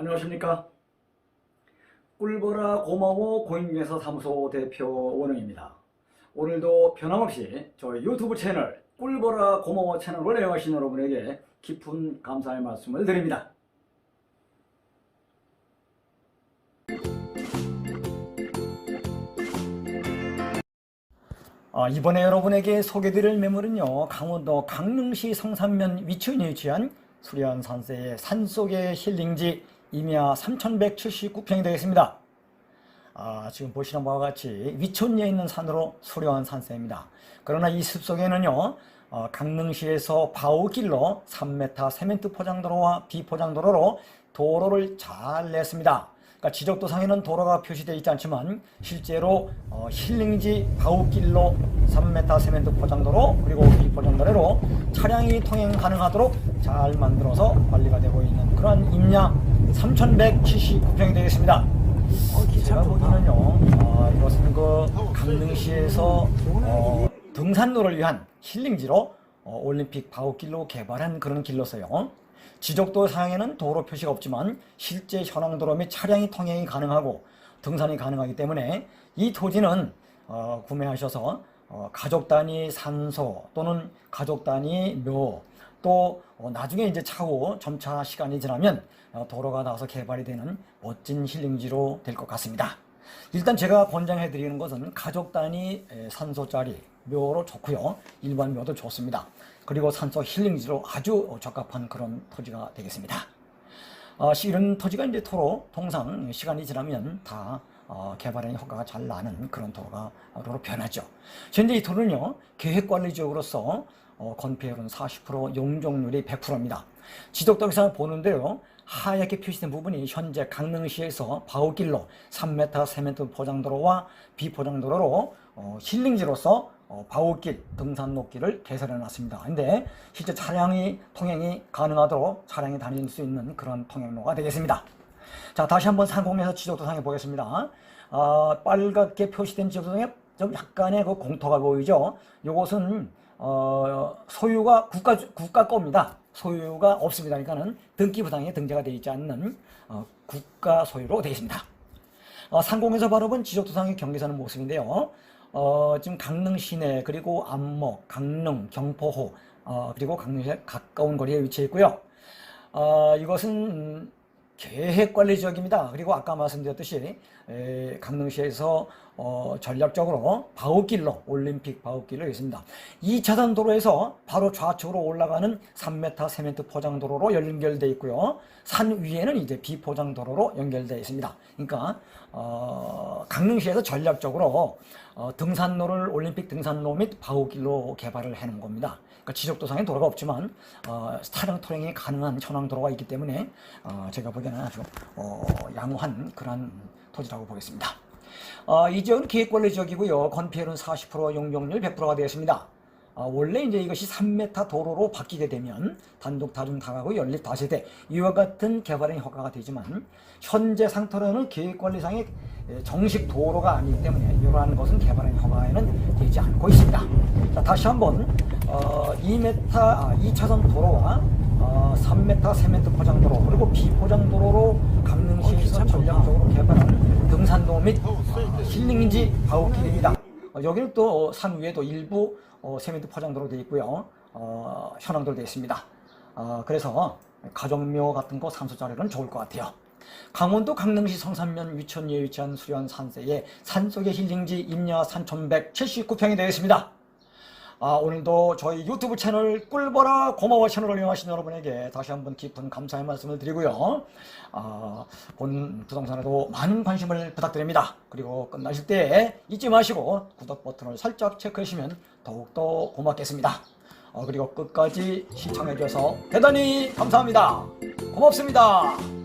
안녕하십니까? 꿀보라 고마워 고인중에서 사무소 대표 원웅입니다. 오늘도 변함없이 저희 유튜브 채널 꿀보라 고마워 채널을 애용하신 여러분에게 깊은 감사의 말씀을 드립니다. 아, 이번에 여러분에게 소개드릴 매물은요 강원도 강릉시 성산면 위치에 위치한 수려한 산세의 산속의 힐링지 임야 3179평이 되겠습니다. 아, 지금 보시는 바와 같이 위촌리에 있는 산으로 수려한 산세입니다. 그러나 이 숲속에는요, 어, 강릉시에서 바우길로 3m 세멘트 포장도로와 비포장도로로 도로를 잘 냈습니다. 그러니까 지적도 상에는 도로가 표시되어 있지 않지만 실제로 어, 힐링지 바우길로 3m 세멘트 포장도로 그리고 비포장도로로 차량이 통행 가능하도록 잘 만들어서 관리가 되고 있는 그런 임야 3179평이 되겠습니다. 제가 보기에는요, 아, 이것은 그 강릉시에서 어, 등산로를 위한 힐링지로 어, 올림픽 바우길로 개발한 그런 길로서요. 지적도 상에는 도로 표시가 없지만 실제 현황도로 및 차량이 통행이 가능하고 등산이 가능하기 때문에 이 토지는 어, 구매하셔서 어, 가족 단위 산소 또는 가족 단위 묘, 또 어, 나중에 이제 차후 점차 시간이 지나면 어, 도로가 나와서 개발이 되는 멋진 힐링지로 될 것 같습니다. 일단 제가 권장해 드리는 것은 가족 단위 에, 산소 짜리 묘로 좋고요. 일반 묘도 좋습니다. 그리고 산소 힐링지로 아주 적합한 그런 토지가 되겠습니다. 어, 시- 이런 토지가 이제 토로 통상 시간이 지나면 다 어, 개발의 효과가 잘 나는 그런 도로가 도로 변하죠. 현재 이 도로는요 계획관리 지역으로서 어, 건폐율은 40% 용적률이 100%입니다. 지적도에서 보는데요 하얗게 표시된 부분이 현재 강릉시에서 바우길로 3m 세멘트 포장도로와 비포장도로로 어, 힐링지로서 어, 바우길 등산로길을 개설해 놨습니다. 근데 실제 차량이 통행이 가능하도록 차량이 다닐 수 있는 그런 통행로가 되겠습니다. 자, 다시 한번 상공에서 지적도상에 보겠습니다. 아, 빨갛게 표시된 지적도상에 좀 약간의 그 공터가 보이죠. 요것은 어, 소유가 국가 국가 겁니다. 소유가 없습니다. 그러니까는 등기 부당에 등재가 되어 있지 않는 어, 국가 소유로 되어 있습니다. 어, 상공에서 바라본 지적도상의 경계선은 모습인데요. 어, 지금 강릉 시내 그리고 안목, 강릉, 경포호 어, 그리고 강릉시에 가까운 거리에 위치해 있고요. 어, 이것은 음, 계획관리 지역입니다. 그리고 아까 말씀드렸듯이 에, 강릉시에서 어, 전략적으로 바우길로 올림픽 바우길로 있습니다. 2차선 도로에서 바로 좌측으로 올라가는 3m 세멘트 포장 도로로 연결되어 있고요. 산 위에는 이제 비포장 도로로 연결되어 있습니다. 그러니까 어, 강릉시에서 전략적으로 어, 등산로를 올림픽 등산로 및 바우길로 개발을 해놓은 겁니다. 그러니까 지적도상에 도로가 없지만 어, 차량 통행이 가능한 현황 도로가 있기 때문에 어, 제가 보기에는 아주 어, 양호한 그런 토지라고 보겠습니다. 어, 이 지역은 계획관리 지역이고요. 건폐율은 40% 용적률 100%가 되었습니다. 어, 원래 이제 이것이 3m 도로로 바뀌게 되면 단독 다중 다가구 연립 다세대 이와 같은 개발의 효과가 되지만 현재 상태로는 계획관리상의 에, 정식 도로가 아니기 때문에 이러한 것은 개발의 효과에는 되지 않고 있습니다. 자, 다시 한번 어, 2m 아, 2차선 도로와 어, 3m 세멘트 포장도로 그리고 비포장도로로 강릉시에서 전략적으로 개발한 등산로 및 어, 힐링지 바우길입니다. 어, 여기는 또 산 위에도 일부 어, 세멘트 포장도로 되어 있고요. 어, 현황도로 되어 있습니다. 어, 그래서 가정묘 같은 거 산소자리는 좋을 것 같아요. 강원도 강릉시 성산면 위천리에 위치한 수려한 산세의 산속의 힐링지 임야 3179평이 되겠습니다. 아, 오늘도 저희 유튜브 채널 꿀보라 고마워 채널을 이용하신 여러분에게 다시 한번 깊은 감사의 말씀을 드리고요. 아, 본 부동산에도 많은 관심을 부탁드립니다. 그리고 끝나실 때 잊지 마시고 구독 버튼을 살짝 체크해 주시면 더욱더 고맙겠습니다. 어, 그리고 끝까지 시청해 주셔서 대단히 감사합니다. 고맙습니다.